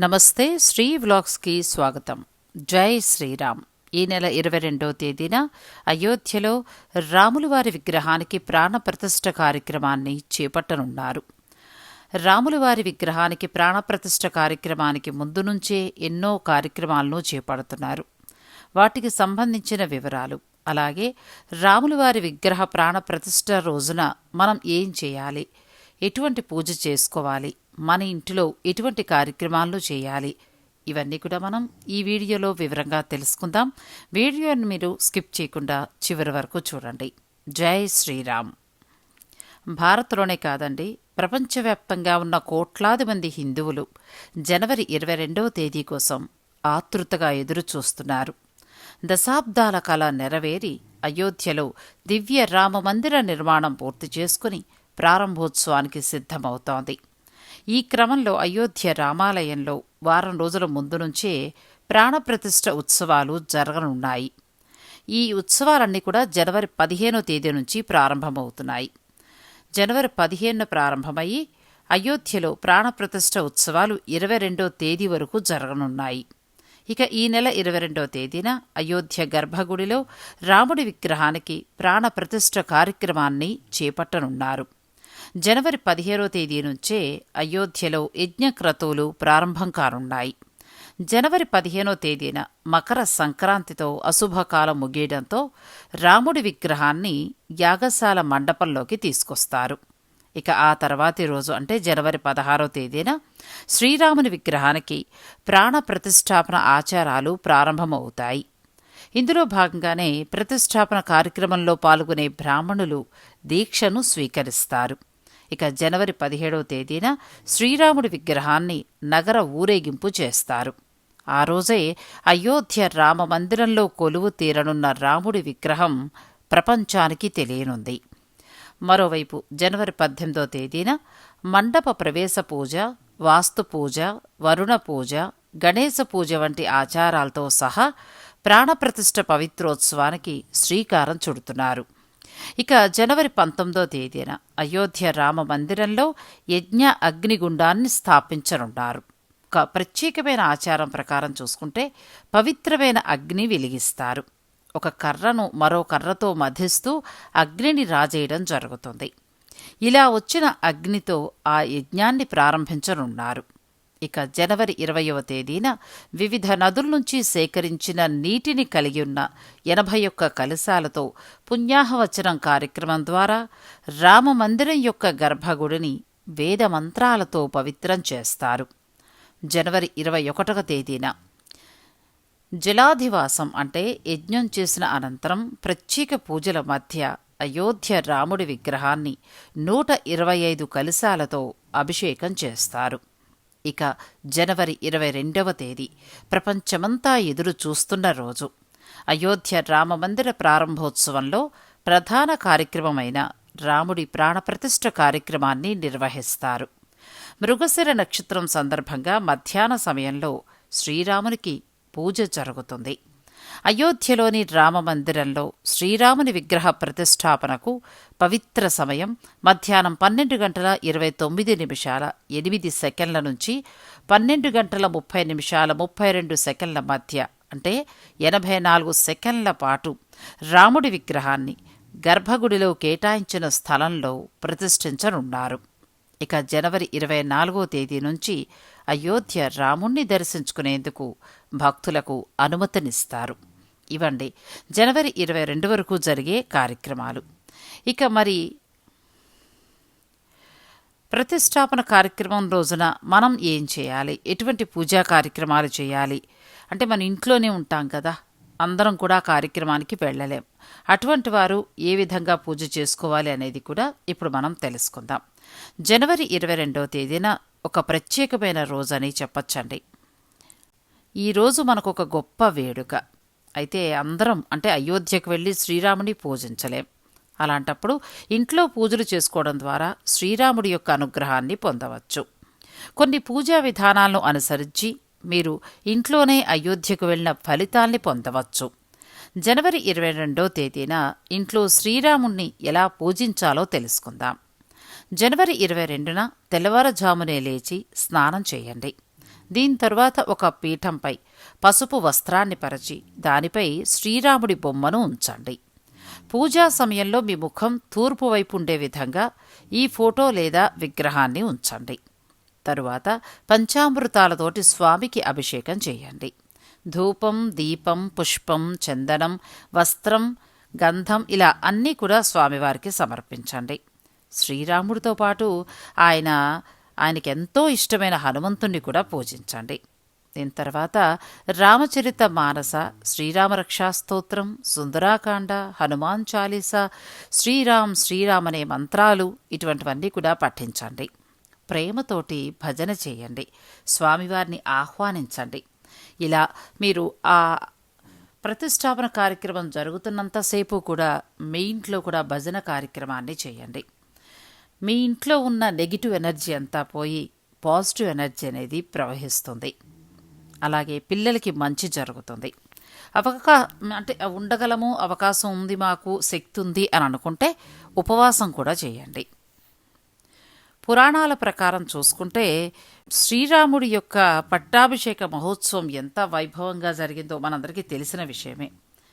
నమస్తే శ్రీ వ్లాగ్స్కి స్వాగతం. జై శ్రీరామ్. ఈ నెల ఇరవై రెండవ తేదీన అయోధ్యలో రాములవారి విగ్రహానికి ప్రాణప్రతిష్ఠ కార్యక్రమాన్ని చేపట్టనున్నారు. రాములవారి విగ్రహానికి ప్రాణప్రతిష్ఠ కార్యక్రమానికి ముందు నుంచే ఎన్నో కార్యక్రమాలను చేపడుతున్నారు. వాటికి సంబంధించిన వివరాలు అలాగే రాములవారి విగ్రహ ప్రాణప్రతిష్ఠ రోజున మనం ఏం చేయాలి ఎటువంటి పూజ చేసుకోవాలి మన ఇంటిలో ఎటువంటి కార్యక్రమాలు చేయాలి? ఇవన్నీ కూడా మనం ఈ వీడియోలో వివరంగా తెలుసుకుందాం. వీడియోని మీరు స్కిప్ చేయకుండా చివరి వరకు చూడండి. జై శ్రీరామ్. భారత్లోనే కాదండి ప్రపంచవ్యాప్తంగా ఉన్న కోట్లాది మంది హిందువులు జనవరి ఇరవై రెండవ తేదీ కోసం ఆతృతగా ఎదురు చూస్తున్నారు దశాబ్దాల కళ నెరవేరి అయోధ్యలో దివ్య రామ మందిర నిర్మాణం పూర్తి చేసుకుని ప్రారంభోత్సవానికి సిద్ధమవుతోంది. ఈ క్రమంలో అయోధ్య రామాలయంలో వారం రోజుల ముందు నుంచే ప్రాణప్రతిష్ఠ ఉత్సవాలు జరగనున్నాయి. ఈ ఉత్సవాలన్నీ కూడా జనవరి పదిహేనో తేదీ నుంచి ప్రారంభమవుతున్నాయి. జనవరి పదిహేనున ప్రారంభమయ్యి అయోధ్యలో ప్రాణప్రతిష్ఠ ఉత్సవాలు ఇరవై రెండో తేదీ వరకు జరగనున్నాయి. ఇక ఈ నెల ఇరవై రెండవ తేదీన అయోధ్య గర్భగుడిలో రాముడి విగ్రహానికి ప్రాణప్రతిష్ఠ కార్యక్రమాన్ని చేపట్టనున్నారు. జనవరి పదిహేనో తేదీ నుంచే అయోధ్యలో యజ్ఞక్రతువులు ప్రారంభం కానున్నాయి. జనవరి పదిహేనో తేదీన మకర సంక్రాంతితో అశుభకాలం ముగియడంతో రాముడి విగ్రహాన్ని యాగశాల మండపంలోకి తీసుకొస్తారు. ఇక ఆ తర్వాతి రోజు అంటే జనవరి పదహారో తేదీన శ్రీరాముని విగ్రహానికి ప్రాణ ప్రతిష్టాపన ఆచారాలు ప్రారంభమవుతాయి. ఇందులో భాగంగానే ప్రతిష్టాపన కార్యక్రమంలో పాల్గొనే బ్రాహ్మణులు దీక్షను స్వీకరిస్తారు. ఇక జనవరి పదిహేడవ తేదీన శ్రీరాముడి విగ్రహాన్ని నగర ఊరేగింపు చేస్తారు. ఆ రోజే అయోధ్య రామ మందిరంలో కొలువు తీరనున్న రాముడి విగ్రహం ప్రపంచానికి తెలియనుంది. మరోవైపు జనవరి పద్దెనిమిదో తేదీన మండప ప్రవేశ పూజ వాస్తు పూజ వరుణ పూజ గణేశ పూజ వంటి ఆచారాలతో సహా ప్రాణప్రతిష్ఠ పవిత్రోత్సవానికి శ్రీకారం చుడుతున్నారు. ఇక జనవరి పంతొమ్మిదో తేదీన అయోధ్య రామ మందిరంలో యజ్ఞ అగ్నిగుండాన్ని స్థాపించనున్నారు. ఒక ప్రత్యేకమైన ఆచారం ప్రకారం చూసుకుంటే పవిత్రమైన అగ్ని వెలిగిస్తారు. ఒక కర్రను మరో కర్రతో మధిస్తూ అగ్నిని రాజేయడం జరుగుతుంది. ఇలా వచ్చిన అగ్నితో ఆ యజ్ఞాన్ని ప్రారంభించనున్నారు. ఇక జనవరి ఇరవయవ తేదీన వివిధ నదుల నుంచి సేకరించిన నీటిని కలిగి ఉన్న ఎనభై ఒక్క కలశాలతో పుణ్యాహవచనం కార్యక్రమం ద్వారా రామమందిరం యొక్క గర్భగుడిని వేదమంత్రాలతో పవిత్రం చేస్తారు. జనవరి ఇరవై ఒకటవ తేదీన జలాధివాసం అంటే యజ్ఞం చేసిన అనంతరం ప్రత్యేక పూజల మధ్య అయోధ్య రాముడి విగ్రహాన్ని నూట ఇరవై ఐదు కలశాలతో అభిషేకం చేస్తారు. ఇక జనవరి ఇరవై రెండవ తేదీ ప్రపంచమంతా ఎదురు చూస్తున్న రోజు. అయోధ్య రామమందిర ప్రారంభోత్సవంలో ప్రధాన కార్యక్రమమైన రాముడి ప్రాణప్రతిష్ఠ కార్యక్రమాన్ని నిర్వహిస్తారు. మృగశిర నక్షత్రం సందర్భంగా మధ్యాహ్న సమయంలో శ్రీరామునికి పూజ జరుగుతుంది. అయోధ్యలోని రామమందిరంలో శ్రీరాముని విగ్రహ ప్రతిష్టాపనకు పవిత్ర సమయం మధ్యాహ్నం పన్నెండు గంటల ఇరవై తొమ్మిది నిమిషాల ఎనిమిది సెకండ్ల నుంచి పన్నెండు గంటల ముప్పై నిమిషాల ముప్పై రెండు సెకండ్ల మధ్య అంటే ఎనభై నాలుగు సెకండ్ల పాటు రాముడి విగ్రహాన్ని గర్భగుడిలో కేటాయించిన స్థలంలో ప్రతిష్ఠించనున్నారు. ఇక జనవరి ఇరవై నాలుగో తేదీ నుంచి అయోధ్య రాముణ్ణి దర్శించుకునేందుకు భక్తులకు అనుమతినిస్తారు. ఇవండి జనవరి ఇరవై రెండు వరకు జరిగే కార్యక్రమాలు. ఇక మరి ప్రతిష్టాపన కార్యక్రమం రోజున మనం ఏం చేయాలి? ఎటువంటి పూజా కార్యక్రమాలు చేయాలి? అంటే మన ఇంట్లోనే ఉంటాం కదా. అందరం కూడా కార్యక్రమానికి వెళ్ళలేం. అటువంటి వారు ఏ విధంగా పూజ చేసుకోవాలి అనేది కూడా ఇప్పుడు మనం తెలుసుకుందాం. జనవరి ఇరవై రెండవ తేదీన ఒక ప్రత్యేకమైన రోజు అని చెప్పచ్చండి. ఈరోజు మనకు ఒక గొప్ప వేడుక. అయితే అందరం అంటే అయోధ్యకు వెళ్ళి శ్రీరాముని పూజించలేం. అలాంటప్పుడు ఇంట్లో పూజలు చేసుకోవడం ద్వారా శ్రీరాముడి యొక్క అనుగ్రహాన్ని పొందవచ్చు. కొన్ని పూజా విధానాలను అనుసరించి మీరు ఇంట్లోనే అయోధ్యకు వెళ్ళిన ఫలితాల్ని పొందవచ్చు. జనవరి ఇరవై రెండో తేదీన ఇంట్లో శ్రీరాముణ్ణి ఎలా పూజించాలో తెలుసుకుందాం. జనవరి ఇరవై రెండున తెల్లవారుజామునే లేచి స్నానం చేయండి. దీని తర్వాత ఒక పీఠంపై పసుపు వస్త్రాన్ని పరచి దానిపై శ్రీరాముడి బొమ్మను ఉంచండి. పూజా సమయంలో మీ ముఖం తూర్పు వైపు ఉండే విధంగా ఈ ఫోటో లేదా విగ్రహాన్ని ఉంచండి. తరువాత పంచామృతాలతోటి స్వామికి అభిషేకం చేయండి. ధూపం దీపం పుష్పం చందనం వస్త్రం గంధం ఇలా అన్నీ కూడా స్వామివారికి సమర్పించండి. శ్రీరాముడితో పాటు ఆయన ఆయనకి ఎంతో ఇష్టమైన హనుమంతుణ్ణి కూడా పూజించండి. దీని తర్వాత రామచరిత మానస శ్రీరామరక్షా స్తోత్రం సుందరాకాండ హనుమాన్ చాలీస శ్రీరామ్ శ్రీరామ్ అనే మంత్రాలు ఇటువంటివన్నీ కూడా పఠించండి. ప్రేమతోటి భజన చేయండి. స్వామివారిని ఆహ్వానించండి. ఇలా మీరు ఆ ప్రతిష్టాపన కార్యక్రమం జరుగుతున్నంతసేపు కూడా మీ ఇంట్లో కూడా భజన కార్యక్రమాన్ని చేయండి. మీ ఇంట్లో ఉన్న నెగిటివ్ ఎనర్జీ అంతా పోయి పాజిటివ్ ఎనర్జీ అనేది ప్రవహిస్తుంది. అలాగే పిల్లలకి మంచి జరుగుతుంది. అవకా అంటే ఉండగలము అవకాశం ఉంది మాకు శక్తి ఉంది అని అనుకుంటే ఉపవాసం కూడా చేయండి. పురాణాల ప్రకారం చూసుకుంటే శ్రీరాముడి యొక్క పట్టాభిషేక మహోత్సవం ఎంత వైభవంగా జరిగిందో మనందరికీ తెలిసిన విషయమే.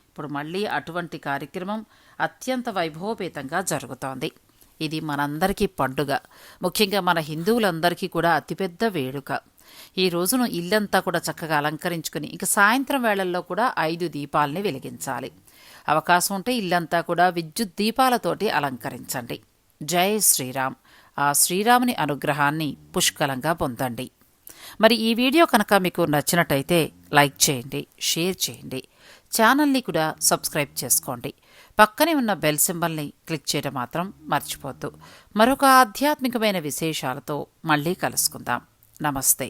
ఇప్పుడు మళ్ళీ అటువంటి కార్యక్రమం అత్యంత వైభవపేతంగా జరుగుతోంది. ఇది మనందరికీ పండుగ. ముఖ్యంగా మన హిందువులందరికీ కూడా అతిపెద్ద వేడుక. ఈ రోజును ఇల్లంతా కూడా చక్కగా అలంకరించుకుని ఇక సాయంత్రం వేళల్లో కూడా ఐదు దీపాలని వెలిగించాలి. అవకాశం ఉంటే ఇల్లంతా కూడా విద్యుత్ దీపాలతోటి అలంకరించండి. జై శ్రీరామ్. ఆ శ్రీరాముని అనుగ్రహాన్ని పుష్కలంగా పొందండి. మరి ఈ వీడియో కనుక మీకు నచ్చినట్టయితే లైక్ చేయండి షేర్ చేయండి. ఛానల్ని కూడా సబ్స్క్రైబ్ చేసుకోండి. పక్కనే ఉన్న బెల్ సింబల్ని క్లిక్ చేయడం మాత్రం మర్చిపోద్దు మరొక ఆధ్యాత్మికమైన విశేషాలతో మళ్ళీ కలుసుకుందాం. నమస్తే.